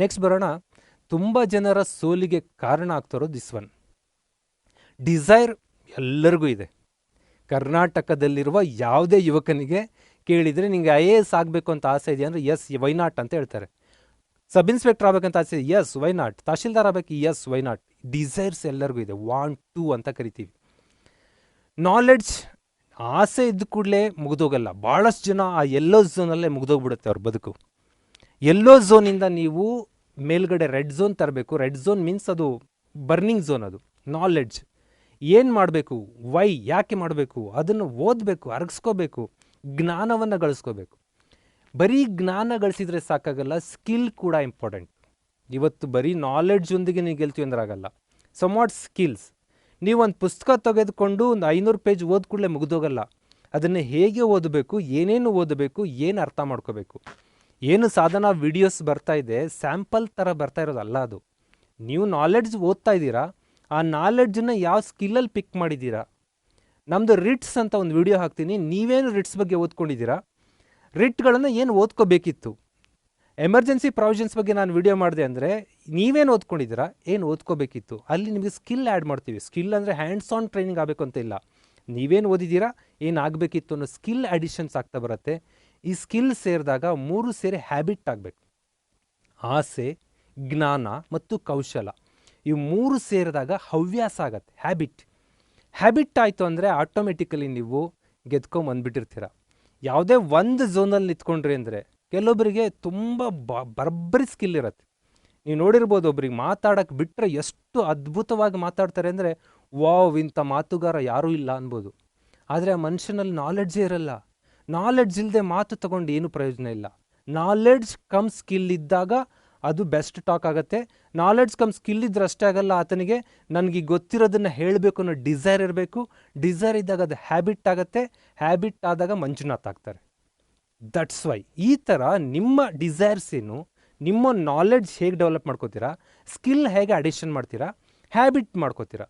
Next ಬರೋಣ. ತುಂಬ ಜನರ ಸೋಲಿಗೆ ಕಾರಣ ಆಗ್ತಿರೋ ದಿಸ್ ಒನ್ ಡಿಸೈರ್ ಎಲ್ಲರಿಗೂ ಇದೆ. ಕರ್ನಾಟಕದಲ್ಲಿರುವ ಯಾವುದೇ ಯುವಕನಿಗೆ ಕೇಳಿದರೆ ನಿಮಗೆ ಐ ಎ ಎಸ್ ಆಗಬೇಕು ಅಂತ ಆಸೆ ಇದೆ ಅಂದರೆ ಎಸ್ ವೈನಾಟ್ ಅಂತ ಹೇಳ್ತಾರೆ. ಸಬ್ ಇನ್ಸ್ಪೆಕ್ಟರ್ ಆಗಬೇಕಂತ ಆಸೆ ಎಸ್ ವೈನಾಟ್ ತಹಶೀಲ್ದಾರ್ ಆಗಬೇಕು ಎಸ್ ವೈನಾಟ್ ಡಿಸೈರ್ಸ್ ಎಲ್ಲರಿಗೂ ಇದೆ. ವಾಂಟ್ ಟು ಅಂತ ಕರಿತೀವಿ. ನಾಲೆಡ್ಜ್ ಆಸೆ ಇದ್ದ ಕೂಡಲೇ ಮುಗಿದೋಗಲ್ಲ. ಭಾಳಷ್ಟು ಜನ ಆ ಎಲ್ಲೋ ಝೋನಲ್ಲೇ ಮುಗಿದೋಗ್ಬಿಡುತ್ತೆ ಅವ್ರ ಬದುಕು. ಎಲ್ಲೋ ಝೋನಿಂದ ನೀವು ಮೇಲ್ಗಡೆ ರೆಡ್ ಝೋನ್ ತರಬೇಕು. ರೆಡ್ ಝೋನ್ ಮೀನ್ಸ್ ಅದು ಬರ್ನಿಂಗ್ ಝೋನ್ ಅದು ನಾಲೆಡ್ಜ್ ಏನು ಮಾಡಬೇಕು? ವೈ ಯಾಕೆ ಮಾಡಬೇಕು? ಅದನ್ನು ಓದಬೇಕು, ಅರಗಿಸ್ಕೋಬೇಕು, ಜ್ಞಾನವನ್ನು ಗಳಿಸ್ಕೋಬೇಕು. ಬರೀ ಜ್ಞಾನ ಗಳಿಸಿದ್ರೆ ಸಾಕಾಗಲ್ಲ ಸ್ಕಿಲ್ ಕೂಡ ಇಂಪಾರ್ಟೆಂಟ್ ಇವತ್ತು ಬರೀ ನಾಲೆಡ್ಜೊಂದಿಗೆ ನೀವು ಗೆಲ್ತೀವಿ ಅಂದ್ರೆ ಸಮ್ ವಾಟ್ ಸ್ಕಿಲ್ಸ್ ನೀವೊಂದು ಪುಸ್ತಕ ತೆಗೆದುಕೊಂಡು ಒಂದು ಐನೂರು ಪೇಜ್ ಓದ್ ಕೂಡಲೇ ಮುಗಿದೋಗಲ್ಲ. ಅದನ್ನು ಹೇಗೆ ಓದಬೇಕು, ಏನೇನು ಓದಬೇಕು, ಏನು ಅರ್ಥ ಮಾಡ್ಕೋಬೇಕು? ಏನು ಸಾಧನ ವಿಡಿಯೋಸ್ ಬರ್ತಾ ಇದೆ ಸ್ಯಾಂಪಲ್ ಥರ ಬರ್ತಾ ಇರೋದಲ್ಲ ಅದು. ನೀವು ನಾಲೆಡ್ಜ್ ಓದ್ತಾ ಇದ್ದೀರಾ, ಆ ನಾಲೆಡ್ಜನ್ನ ಯಾವ ಸ್ಕಿಲ್ಲಲ್ಲಿ ಪಿಕ್ ಮಾಡಿದ್ದೀರಾ? ನಮ್ಮದು ರಿಟ್ಸ್ ಅಂತ ಒಂದು ವಿಡಿಯೋ ಹಾಕ್ತೀನಿ, ನೀವೇನು ರಿಟ್ಸ್ ಬಗ್ಗೆ ಓದ್ಕೊಂಡಿದ್ದೀರಾ? ರಿಟ್ಗಳನ್ನು ಏನು ಓದ್ಕೋಬೇಕಿತ್ತು? ಎಮರ್ಜೆನ್ಸಿ ಪ್ರಾವಿಷನ್ಸ್ ಬಗ್ಗೆ ನಾನು ವಿಡಿಯೋ ಮಾಡಿದೆ ಅಂದರೆ, ನೀವೇನು ಓದ್ಕೊಂಡಿದ್ದೀರಾ? ಏನು ಓದ್ಕೋಬೇಕಿತ್ತು? ಅಲ್ಲಿ ನಿಮಗೆ ಸ್ಕಿಲ್ ಆ್ಯಡ್ ಮಾಡ್ತೀವಿ. ಸ್ಕಿಲ್ ಅಂದರೆ ಹ್ಯಾಂಡ್ಸ್ ಆನ್ ಟ್ರೈನಿಂಗ್ ಆಗಬೇಕು ಅಂತ ಇಲ್ಲ. ನೀವೇನು ಓದಿದ್ದೀರಾ? ಏನಾಗಬೇಕಿತ್ತು ಅನ್ನೋ ಸ್ಕಿಲ್ ಅಡಿಷನ್ಸ್ ಆಗ್ತಾ ಬರುತ್ತೆ. ಈ ಸ್ಕಿಲ್ ಸೇರಿದಾಗ ಮೂರು ಸೇರಿ ಹ್ಯಾಬಿಟ್ ಆಗಬೇಕು. ಆಸೆ, ಜ್ಞಾನ ಮತ್ತು ಕೌಶಲ. ಇವು ಮೂರು ಸೇರಿದಾಗ ಹವ್ಯಾಸ ಆಗತ್ತೆ, ಹ್ಯಾಬಿಟ್. ಹ್ಯಾಬಿಟ್ ಆಯಿತು ಅಂದರೆ ಆಟೋಮೆಟಿಕಲಿ ನೀವು ಗೆದ್ಕೊಂಬಂದ್ಬಿಟ್ಟಿರ್ತೀರ ಯಾವುದೇ ಒಂದು ಝೋನಲ್ಲಿ ನಿಂತ್ಕೊಂಡ್ರಿ ಅಂದರೆ ಕೆಲವೊಬ್ಬರಿಗೆ ತುಂಬ ಬ, ಬರ್ಬರಿ ಸ್ಕಿಲ್ ಇರುತ್ತೆ. ನೀವು ನೋಡಿರ್ಬೋದು ಒಬ್ರಿಗೆ ಮಾತಾಡೋಕ್ಕೆ ಬಿಟ್ಟರೆ ಎಷ್ಟು ಅದ್ಭುತವಾಗಿ ಮಾತಾಡ್ತಾರೆ ಅಂದರೆ ವಾವ್, ಇಂಥ ಮಾತುಗಾರ ಯಾರೂ ಇಲ್ಲ ಅನ್ಬೋದು. ಆದರೆ ಆ ಮನುಷ್ಯನಲ್ಲಿ ನಾಲೆಡ್ಜೇ ಇರಲ್ಲ. ನಾಲೆಡ್ಜ್ ಇಲ್ಲದೆ ಮಾತು ತಗೊಂಡು ಏನು ಪ್ರಯೋಜನ ಇಲ್ಲ. ನಾಲೆಡ್ಜ್ ಕಮ್ ಸ್ಕಿಲ್ ಇದ್ದಾಗ ಅದು ಬೆಸ್ಟ್ ಟಾಕ್ ಆಗುತ್ತೆ. ನಾಲೆಡ್ಜ್ ಕಮ್ ಸ್ಕಿಲ್ ಇದ್ರೆ ಅಷ್ಟೇ ಆಗಲ್ಲ ಆತನಿಗೆ. ನನಗೆ ಗೊತ್ತಿರೋದನ್ನು ಹೇಳಬೇಕು ಅನ್ನೋ ಡಿಸೈರ್ ಇರಬೇಕು. ಡಿಸೈರ್ ಇದ್ದಾಗ ಅದು ಹ್ಯಾಬಿಟ್ ಆಗುತ್ತೆ. ಹ್ಯಾಬಿಟ್ ಆದಾಗ ಮಂಜುನಾಥ್ ಆಗ್ತಾರೆ. ದಟ್ಸ್ ವೈ ಈ ಥರ ನಿಮ್ಮ ಡಿಸೈರ್ಸ್ ಏನು, ನಿಮ್ಮ ನಾಲೆಡ್ಜ್ ಹೇಗೆ ಡೆವಲಪ್ ಮಾಡ್ಕೋತೀರಾ ಸ್ಕಿಲ್ ಹೇಗೆ ಅಡಿಷನ್ ಮಾಡ್ತೀರಾ ಹ್ಯಾಬಿಟ್ ಮಾಡ್ಕೋತೀರಾ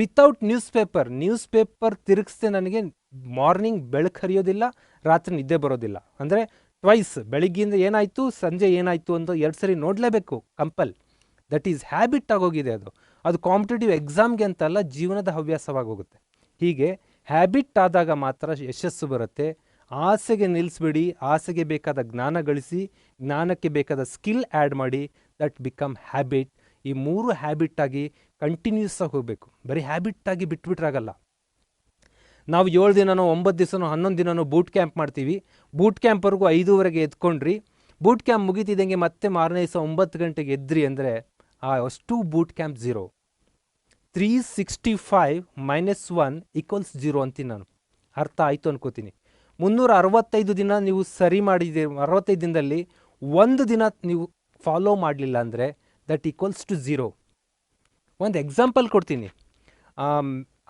without news paper news paper ತಿರುಗಿಸ್ದೆ ನನಗೆ ಮಾರ್ನಿಂಗ್ ಬೆಳಕು ಹರಿಯೋದಿಲ್ಲ, ರಾತ್ರಿ ನಿದ್ದೆ ಬರೋದಿಲ್ಲ. ಅಂದರೆ ಟ್ವೈಸ್ ಬೆಳಿಗ್ಗೆಯಿಂದ ಏನಾಯಿತು, ಸಂಜೆ ಏನಾಯಿತು ಅಂತ ಎರಡು ಸರಿ ನೋಡಲೇಬೇಕು, ಕಂಪಲ್. ದಟ್ ಈಸ್ ಹ್ಯಾಬಿಟ್ ಆಗೋಗಿದೆ ಅದು. ಅದು ಕಾಂಪಿಟೇಟಿವ್ ಎಕ್ಸಾಮ್ಗೆ ಅಂತಲ್ಲ ಜೀವನದ ಹವ್ಯಾಸವಾಗಿ ಹೋಗುತ್ತೆ. ಹೀಗೆ ಹ್ಯಾಬಿಟ್ ಆದಾಗ ಮಾತ್ರ ಯಶಸ್ಸು ಬರುತ್ತೆ. ಆಸೆಗೆ ನಿಲ್ಲಿಸ್ಬಿಡಿ ಆಸೆಗೆ ಬೇಕಾದ ಜ್ಞಾನ ಗಳಿಸಿ, ಜ್ಞಾನಕ್ಕೆ ಬೇಕಾದ ಸ್ಕಿಲ್ ಆ್ಯಡ್ ಮಾಡಿ ದಟ್ ಬಿಕಮ್ ಹ್ಯಾಬಿಟ್ ಈ ಮೂರು ಹ್ಯಾಬಿಟ್ಟಾಗಿ ಕಂಟಿನ್ಯೂಸ್ ಆಗಿ ಹೋಗಬೇಕು. ಬರೀ ಹ್ಯಾಬಿಟ್ಟಾಗಿ ಬಿಟ್ಬಿಟ್ರಾಗಲ್ಲ ನಾವು ಏಳು ದಿನನೋ, ಒಂಬತ್ತು ದಿವಸನೋ, ಹನ್ನೊಂದು ದಿನನೋ ಬೂಟ್ ಕ್ಯಾಂಪ್ ಮಾಡ್ತೀವಿ. ಬೂಟ್ ಕ್ಯಾಂಪ್ವರೆಗೂ ಐದೂವರೆಗೆ ಎದ್ಕೊಂಡ್ರಿ. ಬೂಟ್ ಕ್ಯಾಂಪ್ ಮುಗಿತಿದ್ದಂಗೆ ಮತ್ತೆ ಮಾರನೇ ದಿವಸ ಒಂಬತ್ತು ಗಂಟೆಗೆ ಎದ್ರಿ ಅಂದರೆ, ಆ ಅಷ್ಟು boot camp zero three sixty five minus one equals zero ಅಂತೀನಿ ನಾನು. ಅರ್ಥ ಆಯಿತು ಅನ್ಕೋತೀನಿ. ಮುನ್ನೂರ ಅರವತ್ತೈದು ದಿನ ನೀವು ಸರಿ ಮಾಡಿದ್ದೀರಿ. ಅರವತ್ತೈದು ದಿನದಲ್ಲಿ ಒಂದು ದಿನ ನೀವು ಫಾಲೋ ಮಾಡಲಿಲ್ಲ ಅಂದರೆ ದಟ್ ಈಕ್ವಲ್ಸ್ ಟು ಝೀರೋ. ಒಂದು ಎಕ್ಸಾಂಪಲ್ ಕೊಡ್ತೀನಿ.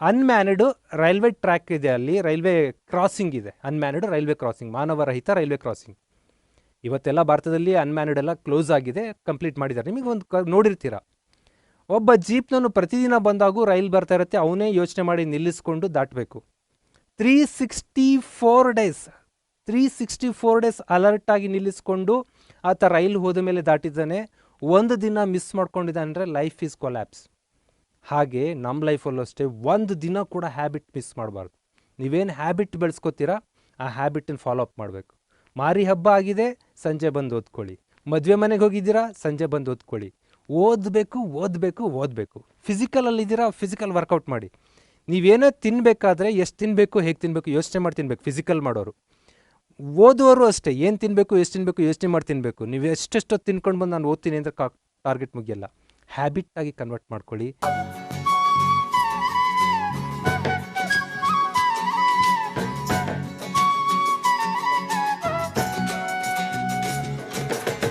ಅನ್ಮ್ಯಾನಡ್ ರೈಲ್ವೆ ಟ್ರ್ಯಾಕ್ ಇದೆ ಅಲ್ಲಿ, ರೈಲ್ವೆ ಕ್ರಾಸಿಂಗ್ ಇದೆ. ಅನ್ಮ್ಯಾನಡ್ ರೈಲ್ವೆ ಕ್ರಾಸಿಂಗ್, ಮಾನವರಹಿತ ರೈಲ್ವೆ ಕ್ರಾಸಿಂಗ್. ಇವತ್ತೆಲ್ಲ ಭಾರತದಲ್ಲಿ ಅನ್ಮ್ಯಾನಡ್ ಎಲ್ಲ ಕ್ಲೋಸ್ ಆಗಿದೆ, ಕಂಪ್ಲೀಟ್ ಮಾಡಿದ್ದಾರೆ. ನಿಮಗೆ ಒಂದು ಕ, ನೋಡಿರ್ತೀರ? ಒಬ್ಬ ಜೀಪ್ನನ್ನು ಪ್ರತಿದಿನ ಬಂದಾಗೂ ರೈಲ್ ಬರ್ತಾ ಇರುತ್ತೆ, ಅವನೇ ಯೋಚನೆ ಮಾಡಿ ನಿಲ್ಲಿಸ್ಕೊಂಡು ದಾಟಬೇಕು. Three sixty four days, three sixty four days ಅಲರ್ಟಾಗಿ ನಿಲ್ಲಿಸ್ಕೊಂಡು ಆತ ರೈಲ್ ಹೋದ ಮೇಲೆ ದಾಟಿದ್ದಾನೆ. ಒಂದು ದಿನ ಮಿಸ್ ಮಾಡ್ಕೊಂಡಿದೆ ಅಂದರೆ ಲೈಫ್ ಈಸ್ ಕೊಲ್ಯಾಪ್ಸ್ ಹಾಗೆ ನಮ್ಮ ಲೈಫಲ್ಲೂ ಅಷ್ಟೇ, ಒಂದು ದಿನ ಕೂಡ ಹ್ಯಾಬಿಟ್ ಮಿಸ್ ಮಾಡಬಾರ್ದು. ನೀವೇನು ಹ್ಯಾಬಿಟ್ ಬೆಳೆಸ್ಕೋತೀರಾ, ಆ ಹ್ಯಾಬಿಟನ್ನು ಫಾಲೋ ಅಪ್ ಮಾಡಬೇಕು. ಮಾರಿ ಹಬ್ಬ ಆಗಿದೆ, ಸಂಜೆ ಬಂದು ಓದ್ಕೊಳ್ಳಿ. ಮದುವೆ ಮನೆಗೆ ಹೋಗಿದ್ದೀರಾ, ಸಂಜೆ ಬಂದು ಓದ್ಕೊಳ್ಳಿ. ಓದಬೇಕು ಓದಬೇಕು ಓದಬೇಕು. ಫಿಸಿಕಲಲ್ಲಿದ್ದೀರಾ ಫಿಸಿಕಲ್ ವರ್ಕೌಟ್ ಮಾಡಿ. ನೀವೇನೋ ತಿನ್ನಬೇಕಾದ್ರೆ ಎಷ್ಟು ತಿನ್ನಬೇಕು ಹೇಗೆ ತಿನ್ನಬೇಕು ಯೋಚನೆ ಮಾಡಿ ತಿನ್ಬೇಕು ಫಿಸಿಕಲ್ ಮಾಡೋರು. ಓದುವವರು ಅಷ್ಟೇ, ಏನು ತಿನ್ನಬೇಕು ಎಷ್ಟು ತಿನ್ನಬೇಕು ಯೋಚನೆ ಮಾಡಿ ತಿನ್ನಬೇಕು ನೀವು ಎಷ್ಟೆಷ್ಟೊತ್ತು ತಿನ್ಕೊಂಡು ಬಂದು ನಾನು ಓದ್ತೀನಿ ಅಂದರೆ ಕಾ ಟಾರ್ಗೆಟ್ ಮುಗಿಯಲ್ಲ. ಹ್ಯಾಬಿಟ್ ಆಗಿ ಕನ್ವರ್ಟ್ ಮಾಡ್ಕೊಳ್ಳಿ.